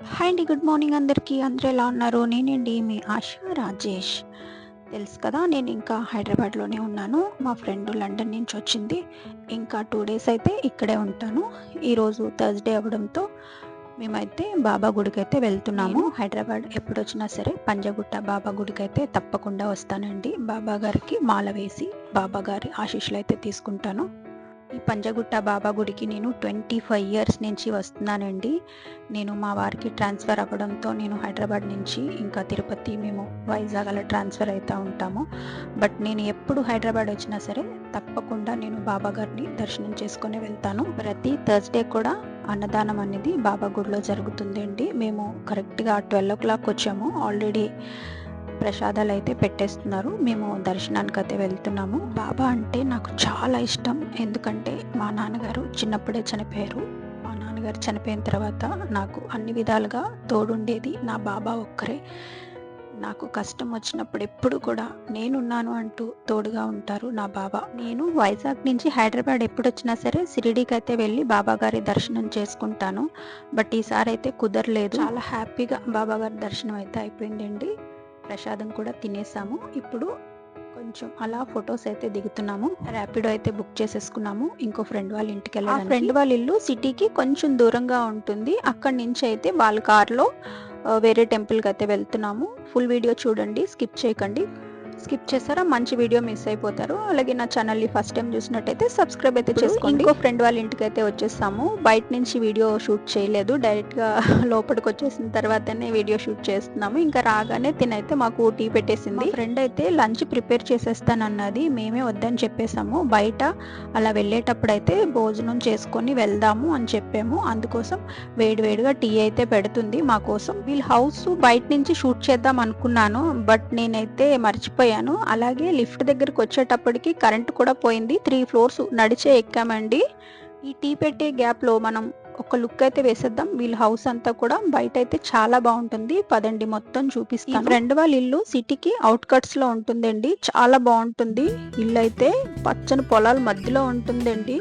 Hi అండి good morning అందరికీ. అందరూ ఎలా ఉన్నారు? నేనండి మీ ఆశా రాజేష్. తెలుసు కదా నేను ఇంకా హైదరాబాద్లోనే ఉన్నాను. మా ఫ్రెండ్ లండన్ నుంచి వచ్చింది. ఇంకా టూ డేస్ అయితే ఇక్కడే ఉంటాను. ఈరోజు థర్స్డే అవ్వడంతో మేమైతే బాబా గుడికి అయితే వెళ్తున్నాము. హైదరాబాద్ ఎప్పుడు వచ్చినా సరే పంజగుట్ట బాబా గుడికి అయితే తప్పకుండా వస్తానండి. బాబా గారికి మాల వేసి బాబా గారి ఆశీస్సులు అయితే తీసుకుంటాను. ఈ పంజగుట్ట బాబా గుడికి నేను ట్వంటీ ఫైవ్ ఇయర్స్ నుంచి వస్తున్నానండి. నేను మా వారికి ట్రాన్స్ఫర్ అవ్వడంతో నేను హైదరాబాద్ నుంచి ఇంకా తిరుపతి మేము వైజాగ్ అలా ట్రాన్స్ఫర్ అవుతూ ఉంటాము. బట్ నేను ఎప్పుడు హైదరాబాద్ వచ్చినా సరే తప్పకుండా నేను బాబా గారిని దర్శనం చేసుకొని వెళ్తాను. ప్రతి థర్స్డే కూడా అన్నదానం అనేది బాబా గుడిలో జరుగుతుంది అండి మేము కరెక్ట్గా ట్వెల్వ్ ఓ క్లాక్ వచ్చాము. ఆల్రెడీ ప్రసాదాలు అయితే పెట్టేస్తున్నారు. మేము దర్శనానికి అయితే వెళ్తున్నాము. బాబా అంటే నాకు చాలా ఇష్టం. ఎందుకంటే మా నాన్నగారు చిన్నప్పుడే చనిపోయారు. మా నాన్నగారు చనిపోయిన తర్వాత నాకు అన్ని విధాలుగా తోడుండేది నా బాబా ఒక్కరే. నాకు కష్టం వచ్చినప్పుడు ఎప్పుడు కూడా నేనున్నాను అంటూ తోడుగా ఉంటారు నా బాబా. నేను వైజాగ్ నుంచి హైదరాబాద్ ఎప్పుడు వచ్చినా సరే సిరిడీకి అయితే వెళ్ళి బాబా గారి దర్శనం చేసుకుంటాను. బట్ ఈసారి అయితే కుదరలేదు. చాలా హ్యాపీగా బాబా గారి దర్శనం అయితే అయిపోయిందండి. ప్రసాదం కూడా తినేసాము. ఇప్పుడు కొంచెం అలా ఫొటోస్ అయితే దిగుతున్నాము. ర్యాపిడో అయితే బుక్ చేసేసుకున్నాము. ఇంకో ఫ్రెండ్ వాళ్ళ ఇంటికి వెళ్ళాలి ఫ్రెండ్ వాళ్ళ ఇల్లు సిటీకి కొంచెం దూరంగా ఉంటుంది. అక్కడి నుంచి అయితే వాళ్ళ కార్లో వేరే టెంపుల్కి అయితే వెళ్తున్నాము. ఫుల్ వీడియో చూడండి స్కిప్ చేయకండి. స్కిప్ చేస్తారా మంచి వీడియో మిస్ అయిపోతారు. అలాగే నా ఛానల్ని ఫస్ట్ టైం చూసినట్టయితే సబ్స్క్రైబ్ అయితే చేసుకోండి. ఇంకో ఫ్రెండ్ వాళ్ళ ఇంటికి అయితే వచ్చేస్తాము. బయట నుంచి వీడియో షూట్ చేయలేదు. డైరెక్ట్గా లోపలికి వచ్చేసిన తర్వాతనే వీడియో షూట్ చేస్తున్నాము. ఇంకా రాగానే తినైతే మాకు టీ పెట్టేసింది. ఫ్రెండ్ అయితే లంచ్ ప్రిపేర్ చేసేస్తానన్నది మేమే వద్దని చెప్పేసాము బయట అలా వెళ్ళేటప్పుడు అయితే భోజనం చేసుకొని వెళ్దాము అని చెప్పాము. అందుకోసం వేడివేడిగా టీ అయితే పెడుతుంది మా కోసం. వీళ్ళ హౌస్ బయట నుంచి షూట్ చేద్దాం అనుకున్నాను. బట్ నేనైతే మర్చిపోయాను. అలాగే లిఫ్ట్ దగ్గరికి వచ్చేటప్పటికి కరెంట్ కూడా పోయింది. త్రీ ఫ్లోర్స్ నడిచే ఎక్కామండి. ఈ టీ పెట్టే గ్యాప్లో మనం ఒక లుక్ అయితే వేసేద్దాం. వీళ్ళ హౌస్ అంతా కూడా బయట అయితే చాలా బాగుంటుంది. పదండి మొత్తం చూపిస్తాను. ఫ్రెండ్ వాళ్ళ ఇల్లు సిటీకి అవుట్కట్స్లో ఉంటుందండి. చాలా బాగుంటుంది. ఇల్లు అయితే పచ్చని పొలాల మధ్యలో ఉంటుందండి.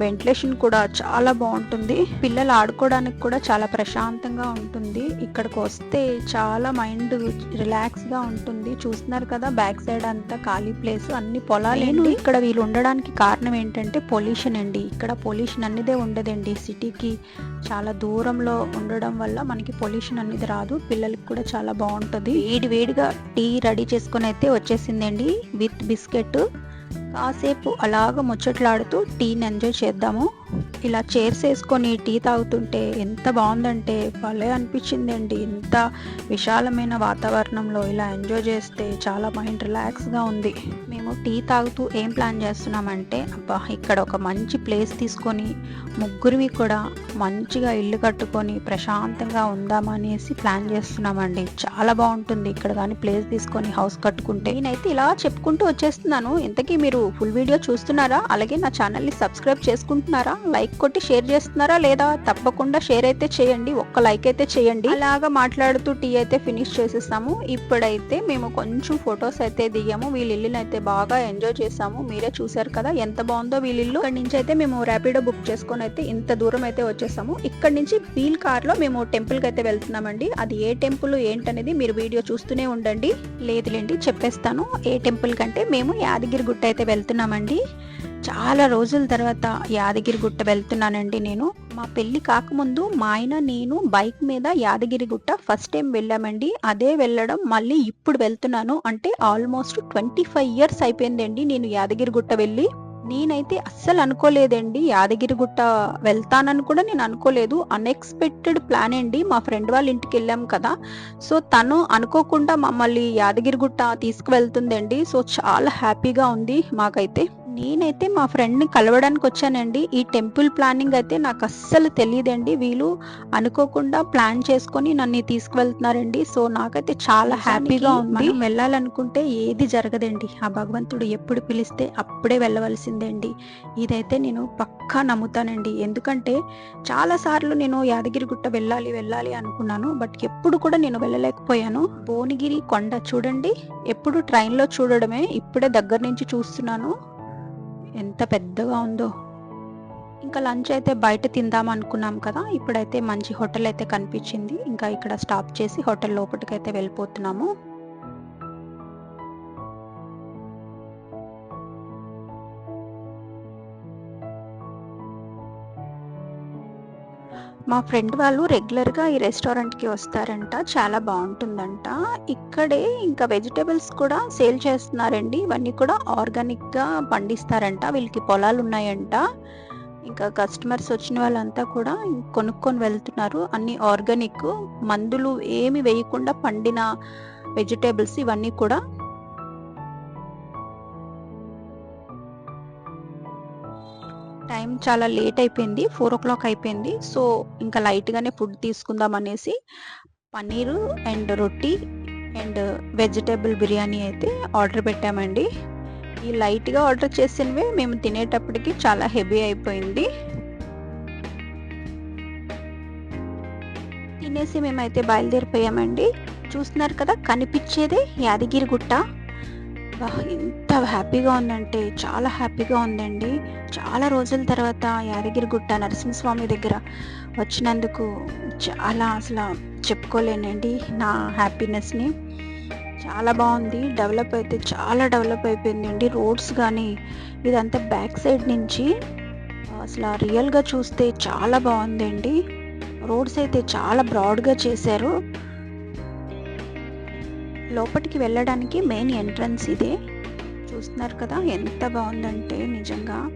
వెంటిలేషన్ కూడా చాలా బాగుంటుంది. పిల్లలు ఆడుకోవడానికి కూడా చాలా ప్రశాంతంగా ఉంటుంది. ఇక్కడికి వస్తే చాలా మైండ్ రిలాక్స్గా ఉంటుంది. చూస్తున్నారు కదా బ్యాక్ సైడ్ అంతా ఖాళీ ప్లేస్ అన్ని పొలాలు ఇక్కడ వీళ్ళు ఉండడానికి కారణం ఏంటంటే పొల్యూషన్ అండి. ఇక్కడ పొల్యూషన్ అన్నదే ఉండదండి. సిటీకి చాలా దూరంలో ఉండడం వల్ల మనకి పొల్యూషన్ అనేది రాదు. పిల్లలకి కూడా చాలా బాగుంటుంది. వేడి వేడిగా టీ రెడీ చేసుకొని అయితే వచ్చేసిందండి విత్ బిస్కెట్. కాసేపు అలాగ ముచ్చట్లాడుతూ టీని ఎంజాయ్ చేద్దాము. ఇలా చైర్స్ వేసుకొని టీ తాగుతుంటే ఎంత బాగుందంటే భలే అనిపించిందండి. ఇంత విశాలమైన వాతావరణంలో ఇలా ఎంజాయ్ చేస్తే చాలా మైండ్ రిలాక్స్గా ఉంది. మేము టీ తాగుతూ ఏం ప్లాన్ చేస్తున్నామంటే అబ్బా ఇక్కడ ఒక మంచి ప్లేస్ తీసుకొని ముగ్గురివి కూడా మంచిగా ఇల్లు కట్టుకొని ప్రశాంతంగా ఉందామనేసి ప్లాన్ చేస్తున్నామండి. చాలా బాగుంటుంది. ఇక్కడ కానీ ప్లేస్ తీసుకొని హౌస్ కట్టుకుంటే. నేనైతే ఇలా చెప్పుకుంటూ వచ్చేస్తున్నాను. ఇంతకీ మీరు ఫుల్ వీడియో చూస్తున్నారా? అలాగే నా ఛానల్ని సబ్స్క్రైబ్ చేసుకుంటున్నారా? లైక్ కొట్టి షేర్ చేస్తున్నారా? లేదా తప్పకుండా షేర్ అయితే చేయండి. ఒక్క లైక్ అయితే చేయండి. అలాగా మాట్లాడుతూ టీ అయితే ఫినిష్ చేసేస్తాము ఇప్పుడైతే మేము కొంచెం ఫొటోస్ అయితే దిగాము. వీళ్ళ ఇల్లుని అయితే బాగా ఎంజాయ్ చేసాము. మీరే చూసారు కదా ఎంత బాగుందో వీళ్ళ ఇల్లు. ఇక్కడ నుంచి అయితే మేము ర్యాపిడో బుక్ చేసుకొని అయితే ఇంత దూరం అయితే వచ్చేసాము. ఇక్కడ నుంచి వీల్ కార్లో మేము టెంపుల్కి అయితే వెళ్తున్నామండి. అది ఏ టెంపుల్ ఏంటనేది మీరు వీడియో చూస్తూనే ఉండండి. లేదులేండి చెప్పేస్తాను. ఏ టెంపుల్ కంటే మేము యాదగిరి గుట్ట అయితే వెళ్తున్నామండి. చాలా రోజుల తర్వాత యాదగిరి గుట్ట వెళ్తున్నానండి నేను. మా పెళ్ళి కాకముందు మా ఆయన నేను బైక్ మీద యాదగిరి గుట్ట ఫస్ట్ టైం వెళ్ళామండి. అదే వెళ్ళడం మళ్ళీ ఇప్పుడు వెళ్తున్నాను. అంటే ఆల్మోస్ట్ ట్వంటీ ఫైవ్ ఇయర్స్ అయిపోయిందండి నేను యాదగిరి గుట్ట వెళ్ళి. నేనైతే అస్సలు అనుకోలేదండి. యాదగిరిగుట్ట వెళ్తానని కూడా నేను అనుకోలేదు. అన్ఎక్స్పెక్టెడ్ ప్లాన్ అండి. మా ఫ్రెండ్ వాళ్ళ ఇంటికి వెళ్ళాం కదా. సో తను అనుకోకుండా మమ్మల్ని యాదగిరిగుట్ట తీసుకువెళ్తుందండి. సో చాలా హ్యాపీగా ఉంది మాకైతే. నేనైతే మా ఫ్రెండ్ని కలవడానికి వచ్చానండి. ఈ టెంపుల్ ప్లానింగ్ అయితే నాకు అస్సలు తెలియదండి. వీళ్ళు అనుకోకుండా ప్లాన్ చేసుకొని నన్ను తీసుకువెళ్తున్నారండి. సో నాకైతే చాలా హ్యాపీగా ఉంది. వెళ్ళాలనుకుంటే ఏది జరగదండి. ఆ భగవంతుడు ఎప్పుడు పిలిస్తే అప్పుడే వెళ్ళవలసిందండి. ఇదైతే నేను పక్కా నమ్ముతానండి. ఎందుకంటే చాలా సార్లు నేను యాదగిరిగుట్ట వెళ్ళాలి వెళ్ళాలి అనుకున్నాను. బట్ ఎప్పుడు కూడా నేను వెళ్ళలేకపోయాను. భువనగిరి కొండ చూడండి. ఎప్పుడు ట్రైన్లో చూడడమే. ఇప్పుడే దగ్గర నుంచి చూస్తున్నాను. ఎంత పెద్దగా ఉందో. ఇంకా లంచ్ అయితే బయట తిందాం అనుకున్నాం కదా ఇప్పుడైతే మంచి హోటల్ అయితే కనిపించింది. ఇంకా ఇక్కడ స్టాప్ చేసి హోటల్ లోపలికైతే వెళ్ళిపోతున్నాము. మా ఫ్రెండ్ వాళ్ళు రెగ్యులర్గా ఈ రెస్టారెంట్కి వస్తారంట. చాలా బాగుంటుందంట. ఇక్కడే ఇంకా వెజిటేబుల్స్ కూడా సేల్ చేస్తున్నారండి. ఇవన్నీ కూడా ఆర్గానిక్గా పండిస్తారంట. వీళ్ళకి పొలాలు ఉన్నాయంట. ఇంకా కస్టమర్స్ వచ్చిన వాళ్ళంతా కూడా కొనుక్కొని వెళ్తున్నారు. అన్ని ఆర్గానిక్. మందులు ఏమి వేయకుండా పండిన వెజిటేబుల్స్ ఇవన్నీ కూడా టైం చాలా లేట్ అయిపోయింది. ఫోర్ ఓ క్లాక్ అయిపోయింది. సో ఇంకా లైట్గానే ఫుడ్ తీసుకుందాం అనేసి పన్నీరు అండ్ రొట్టి అండ్ వెజిటేబుల్ బిర్యానీ అయితే ఆర్డర్ పెట్టామండి. ఈ లైట్గా ఆర్డర్ చేసినవే మేము తినేటప్పటికి చాలా హెవీ అయిపోయింది. తినేసి మేమైతే బయలుదేరిపోయామండి. చూస్తున్నారు కదా కనిపించేదే యాదగిరి గుట్ట. వా, ఎంత హ్యాపీగా ఉందంటే చాలా హ్యాపీగా ఉందండి. చాలా రోజుల తర్వాత యాదగిరి గుట్ట నరసింహస్వామి దగ్గర వచ్చినందుకు చాలా అసలు చెప్పుకోలేనండి నా హ్యాపీనెస్ని. చాలా బాగుంది డెవలప్ అయితే చాలా డెవలప్ అయిపోయిందండి. రోడ్స్ కానీ ఇదంతా బ్యాక్ సైడ్ నుంచి అసలు రియల్గా చూస్తే చాలా బాగుందండి. రోడ్స్ అయితే చాలా బ్రాడ్గా చేశారు. లోపలికి వెళ్ళడానికి మెయిన్ ఎంట్రన్స్ ఇదే. చూస్తున్నారు కదా ఎంత బాగుందంటే నిజంగా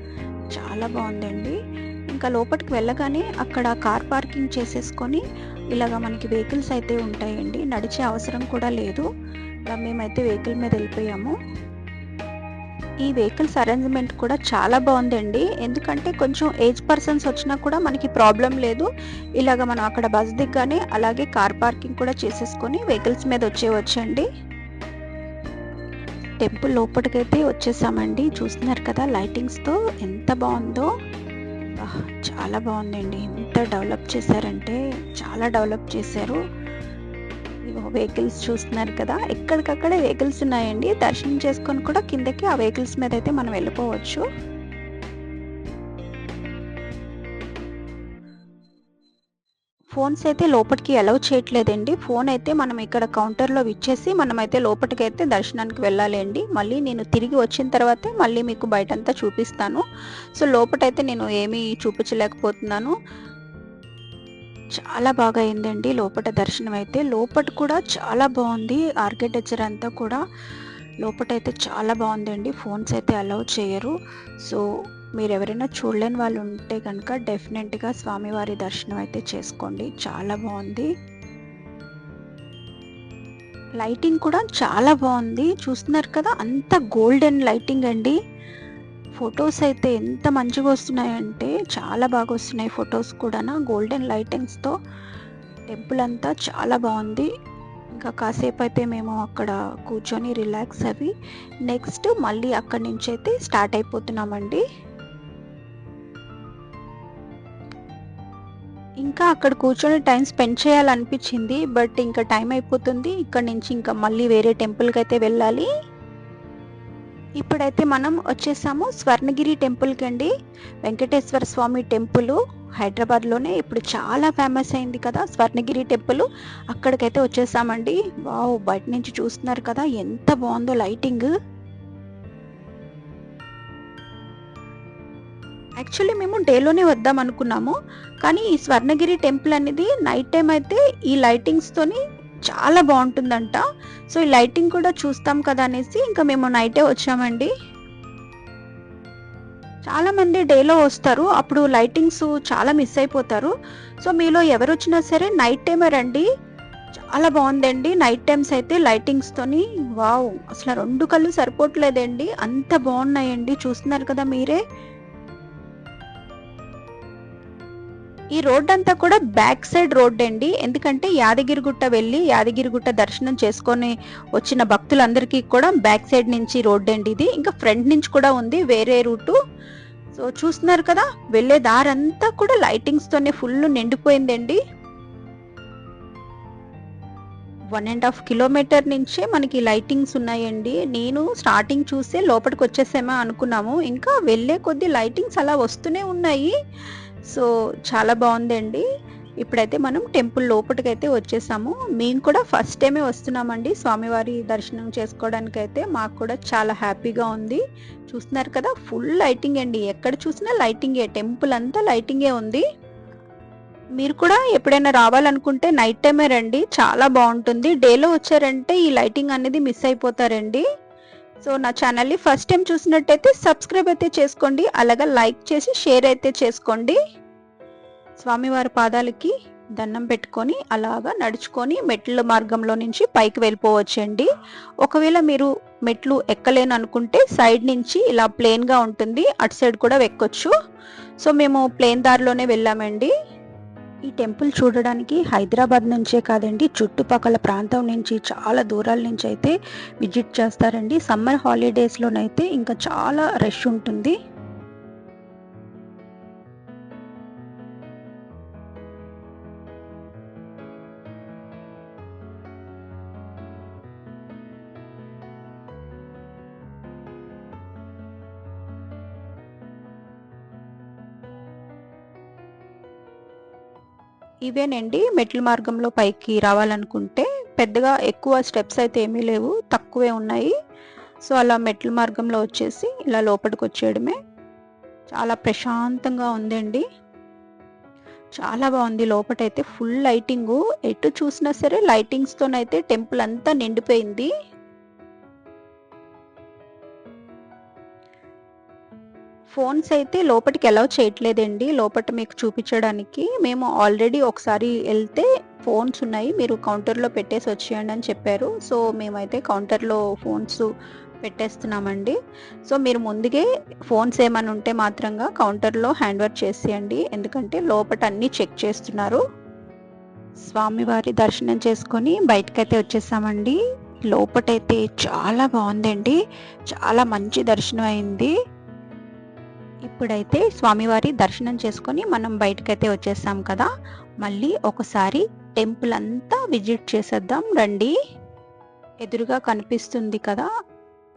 చాలా బాగుందండి. ఇంకా లోపలికి వెళ్ళగానే అక్కడ కార్ పార్కింగ్ చేసేసుకొని ఇలాగ మనకి వెహికల్స్ అయితే ఉంటాయండి. నడిచే అవసరం కూడా లేదు. ఇలా మేమైతే వెహికల్ మీద వెళ్ళిపోయాము. ఈ వెహికల్స్ అరేంజ్మెంట్ కూడా చాలా బాగుందండి. ఎందుకంటే కొంచెం ఏజ్ పర్సన్స్ వచ్చినా కూడా మనకి ప్రాబ్లం లేదు. ఇలాగ మనం అక్కడ బస్ దిగ్గానే అలాగే కార్ పార్కింగ్ కూడా చేసేసుకొని వెహికల్స్ మీద వచ్చేవచ్చండి టెంపుల్ లోపలికైతే వచ్చేసామండి. చూస్తున్నారు కదా లైటింగ్స్తో ఎంత బాగుందో. చాలా బాగుందండి. ఎంత డెవలప్ చేశారంటే చాలా డెవలప్ చేశారు. వెహికల్స్ చూస్తున్నారు కదా ఎక్కడికక్కడే వెహికల్స్ ఉన్నాయండి. దర్శనం చేసుకొని కూడా కిందకి ఆ వెహికల్స్ మీద అయితే మనం వెళ్ళిపోవచ్చు. ఫోన్స్ అయితే లోపలికి అలౌ చేయట్లేదండి. ఫోన్ అయితే మనం ఇక్కడ కౌంటర్లో ఇచ్చేసి మనమైతే లోపలికి అయితే దర్శనానికి వెళ్ళాలండి మళ్ళీ నేను తిరిగి వచ్చిన తర్వాతే మళ్ళీ మీకు బయటంతా చూపిస్తాను. సో లోపటైతే నేను ఏమీ చూపించలేకపోతున్నాను. చాలా బాగా అయిందండి. లోపట దర్శనం అయితే. లోపట కూడా చాలా బాగుంది. ఆర్కిటెక్చర్ అంతా కూడా లోపట అయితే చాలా బాగుందండి. ఫోన్స్ అయితే అలౌ చేయరు. సో మీరు ఎవరైనా చూడలేని వాళ్ళు ఉంటే కనుక డెఫినెట్గా స్వామివారి దర్శనం అయితే చేసుకోండి. చాలా బాగుంది. లైటింగ్ కూడా చాలా బాగుంది. చూస్తున్నారు కదా అంత గోల్డెన్ లైటింగ్ అండి. ఫొటోస్ అయితే ఎంత మంచిగా వస్తున్నాయంటే చాలా బాగా వస్తున్నాయి ఫొటోస్ కూడా గోల్డెన్ లైటింగ్స్తో టెంపుల్ అంతా చాలా బాగుంది. ఇంకా కాసేపు అయితే మేము అక్కడ కూర్చొని రిలాక్స్ అవి. నెక్స్ట్ మళ్ళీ అక్కడి నుంచి అయితే స్టార్ట్ అయిపోతున్నామండి. ఇంకా అక్కడ కూర్చొని టైం స్పెండ్ చేయాలనిపించింది బట్ ఇంకా టైం అయిపోతుంది. ఇక్కడ నుంచి ఇంకా మళ్ళీ వేరే టెంపుల్కి అయితే వెళ్ళాలి. ఇప్పుడైతే మనం వచ్చేసాము స్వర్ణగిరి టెంపుల్కి అండి వెంకటేశ్వర స్వామి టెంపుల్ హైదరాబాద్లోనే ఇప్పుడు చాలా ఫేమస్ అయింది కదా స్వర్ణగిరి టెంపుల్. అక్కడికైతే వచ్చేసామండి. వావ్ బయట నుంచి చూస్తున్నారు కదా ఎంత బాగుందో లైటింగ్. యాక్చువల్లీ మేము డేలోనే వద్దాం అనుకున్నాము. కానీ ఈ స్వర్ణగిరి టెంపుల్ అనేది నైట్ టైం అయితే ఈ లైటింగ్స్తోని చాలా బాగుంటుందంట. సో ఈ లైటింగ్ కూడా చూస్తాం కదా అనేసి ఇంకా మేము నైటే వచ్చామండి. చాలామంది డేలో వస్తారు. అప్పుడు లైటింగ్స్ చాలా మిస్ అయిపోతారు. సో మీలో ఎవరు వచ్చినా సరే నైట్ టైమే రండి. చాలా బాగుందండి నైట్ టైమ్స్ అయితే లైటింగ్స్తోని వావ్! అసలు రెండు కళ్ళు సరిపోవట్లేదండి. అంత బాగున్నాయండి. చూస్తున్నారు కదా మీరే. ఈ రోడ్ అంతా కూడా బ్యాక్ సైడ్ రోడ్ అండి. ఎందుకంటే యాదగిరిగుట్ట వెళ్ళి యాదగిరిగుట్ట దర్శనం చేసుకొని వచ్చిన భక్తులందరికీ కూడా బ్యాక్ సైడ్ నుంచి రోడ్ అండి ఇది. ఇంకా ఫ్రంట్ నుంచి కూడా ఉంది వేరే రూటు. సో చూస్తున్నారు కదా వెళ్ళే దారంతా కూడా లైటింగ్స్ తోనే ఫుల్ నిండిపోయిందండి. వన్ అండ్ హాఫ్ కిలోమీటర్ నుంచే మనకి లైటింగ్స్ ఉన్నాయండి. నేను స్టార్టింగ్ చూస్తే లోపలికి వచ్చేసేమో అనుకున్నాము. ఇంకా వెళ్ళే కొద్ది లైటింగ్స్ అలా వస్తూనే ఉన్నాయి. సో చాలా బాగుందండి. ఇప్పుడైతే మనం టెంపుల్ లోపలికైతే వచ్చేసాము. మేము కూడా ఫస్ట్ టైమే వస్తున్నామండి స్వామివారి దర్శనం చేసుకోవడానికి అయితే మాకు కూడా చాలా హ్యాపీగా ఉంది. చూస్తున్నారు కదా ఫుల్ లైటింగ్ అండి. ఎక్కడ చూసినా లైటింగే టెంపుల్ అంతా లైటింగే ఉంది. మీరు కూడా ఎప్పుడైనా రావాలనుకుంటే నైట్ టైమే రండి. చాలా బాగుంటుంది. డేలో వచ్చారంటే ఈ లైటింగ్ అనేది మిస్ అయిపోతారండి. సో నా ఛానల్ని ఫస్ట్ టైం చూసినట్టయితే సబ్స్క్రైబ్ అయితే చేసుకోండి అలాగే లైక్ చేసి షేర్ అయితే చేసుకోండి. స్వామివారి పాదాలకి దండం పెట్టుకొని అలాగా నడుచుకొని మెట్ల మార్గంలో నుంచి పైకి వెళ్ళిపోవచ్చండి. ఒకవేళ మీరు మెట్లు ఎక్కలేను అనుకుంటే సైడ్ నుంచి ఇలా ప్లేన్గా ఉంటుంది అటు సైడ్ కూడా ఎక్కొచ్చు సో మేము ప్లేన్ దారిలోనే వెళ్ళామండి. ఈ టెంపుల్ చూడడానికి హైదరాబాద్ నుంచే కాదండి చుట్టుపక్కల ప్రాంతం నుంచి చాలా దూరాల నుంచి అయితే విజిట్ చేస్తారండి. సమ్మర్ హాలిడేస్లోనైతే ఇంకా చాలా రష్ ఉంటుంది. ఇవేనండి మెట్ల మార్గంలో పైకి రావాలనుకుంటే పెద్దగా ఎక్కువ స్టెప్స్ అయితే ఏమీ లేవు తక్కువే ఉన్నాయి. సో అలా మెట్ల మార్గంలో వచ్చేసి ఇలా లోపలికి వచ్చేయడమే చాలా ప్రశాంతంగా ఉందండి. చాలా బాగుంది. లోపటైతే ఫుల్ లైటింగు. ఎటు చూసినా సరే లైటింగ్స్తోనైతే టెంపుల్ అంతా నిండిపోయింది. ఫోన్స్ అయితే లోపలికి అలౌ చేయట్లేదండి. లోపల మీకు చూపించడానికి మేము ఆల్రెడీ ఒకసారి వెళ్తే ఫోన్స్ ఉన్నాయి. మీరు కౌంటర్లో పెట్టేసి వచ్చేయండి అని చెప్పారు. సో మేమైతే కౌంటర్లో ఫోన్స్ పెట్టేస్తున్నామండి. సో మీరు ముందుగే ఫోన్స్ ఏమైనా ఉంటే మాత్రంగా కౌంటర్లో హ్యాండ్ వర్క్ చేసేయండి. ఎందుకంటే లోపల అన్నీ చెక్ చేస్తున్నారు. స్వామివారి దర్శనం చేసుకొని బయటకైతే వచ్చేసామండి. లోపటైతే చాలా బాగుందండి. చాలా మంచి దర్శనం అయింది. ఇప్పుడైతే స్వామివారి దర్శనం చేసుకొని మనం బయటకైతే వచ్చేసాం కదా. మళ్ళీ ఒకసారి టెంపుల్ అంతా విజిట్ చేసేద్దాం. రండి. ఎదురుగా కనిపిస్తుంది కదా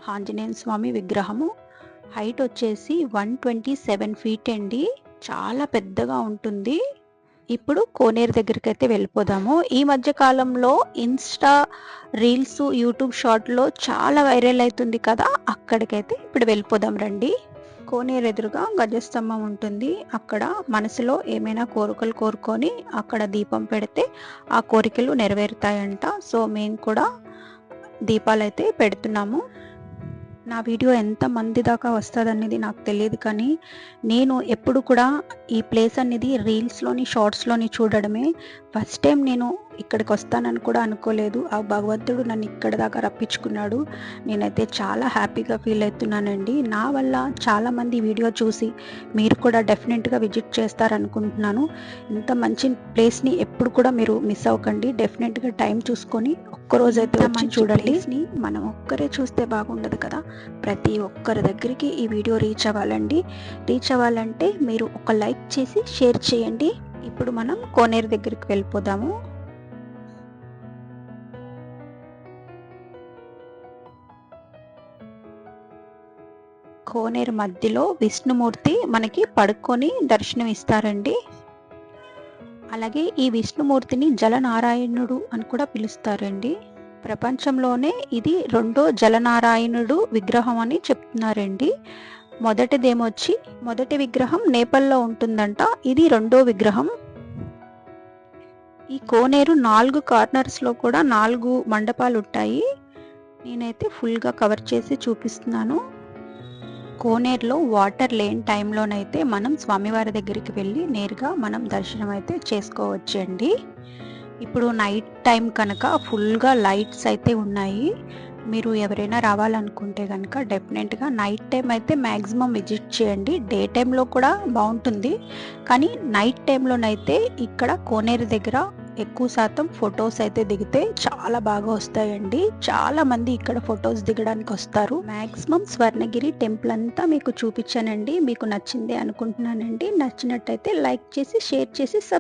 ఆంజనేయ స్వామి విగ్రహము. హైట్ వచ్చేసి వన్ ట్వంటీ సెవెన్ ఫీట్ అండి. చాలా పెద్దగా ఉంటుంది. ఇప్పుడు కోనేరు దగ్గరికి అయితే వెళ్ళిపోదాము. ఈ మధ్య కాలంలో ఇన్స్టా రీల్స్ యూట్యూబ్ షార్ట్లో చాలా వైరల్ అవుతుంది కదా. అక్కడికైతే ఇప్పుడు వెళ్ళిపోదాం రండి. కోనేరు ఎదురుగా గజస్తంభం ఉంటుంది. అక్కడ మనసులో ఏమైనా కోరికలు కోరుకొని అక్కడ దీపం పెడితే ఆ కోరికలు నెరవేరుతాయంట. సో మేము కూడా దీపాలు అయితే పెడుతున్నాము. నా వీడియో ఎంత మంది దాకా వస్తుంది అనేది నాకు తెలియదు కానీ నేను ఎప్పుడు కూడా ఈ ప్లేస్ అనేది రీల్స్లోని షార్ట్స్లోని చూడడమే. ఫస్ట్ టైం నేను ఇక్కడికి వస్తానని కూడా అనుకోలేదు. ఆ భగవంతుడు నన్ను ఇక్కడ దాకా రప్పించుకున్నాడు. నేనైతే చాలా హ్యాపీగా ఫీల్ అవుతున్నానండి. నా వల్ల చాలామంది వీడియో చూసి మీరు కూడా డెఫినెట్గా విజిట్ చేస్తారనుకుంటున్నాను. ఇంత మంచి ప్లేస్ని ఎప్పుడు కూడా మీరు మిస్ అవ్వకండి. డెఫినెట్గా టైం చూసుకొని ఒక్కరోజు అయితే వచ్చి చూడండి. మనం ఒక్కరే చూస్తే బాగుండదు కదా. ప్రతి ఒక్కరి దగ్గరికి ఈ వీడియో రీచ్ అవ్వాలండి. రీచ్ అవ్వాలంటే మీరు ఒక లైక్ చేసి షేర్ చేయండి. ఇప్పుడు మనం కోనేరు దగ్గరికి వెళ్ళిపోదాము. కోనేరు మధ్యలో విష్ణుమూర్తి మనకి పడుకొని దర్శనం ఇస్తారండి అలాగే ఈ విష్ణుమూర్తిని జలనారాయణుడు అని కూడా పిలుస్తారండి. ప్రపంచంలోనే ఇది రెండో జలనారాయణుడు విగ్రహం అని చెప్తున్నారండి. మొదటిదేమొచ్చి మొదటి విగ్రహం నేపాల్లో ఉంటుందంట ఇది రెండో విగ్రహం. ఈ కోనేరు నాలుగు కార్నర్స్లో కూడా నాలుగు మండపాలు ఉంటాయి నేనైతే ఫుల్గా కవర్ చేసి చూపిస్తున్నాను. కోనేరులో వాటర్ లేని టైంలోనైతే మనం స్వామివారి దగ్గరికి వెళ్ళి నేరుగా మనం దర్శనం అయితే చేసుకోవచ్చు అండి ఇప్పుడు నైట్ టైం కనుక ఫుల్గా లైట్స్ అయితే ఉన్నాయి. మీరు ఎవరైనా రావాలనుకుంటే కనుక డెఫినెట్గా నైట్ టైం అయితే మ్యాక్సిమం విజిట్ చేయండి. డే టైంలో కూడా బాగుంటుంది. కానీ నైట్ టైంలోనైతే ఇక్కడ కోనేరు దగ్గర ఎక్కువ శాతం ఫొటోస్ అయితే దిగితే చాలా బాగా వస్తాయండి. చాలా మంది ఇక్కడ ఫొటోస్ దిగడానికి వస్తారు. మాక్సిమం స్వర్ణగిరి టెంపుల్ అంతా మీకు చూపించానండి. మీకు నచ్చింది అనుకుంటున్నానండి. నచ్చినట్టయితే లైక్ చేసి షేర్ చేసి సబ్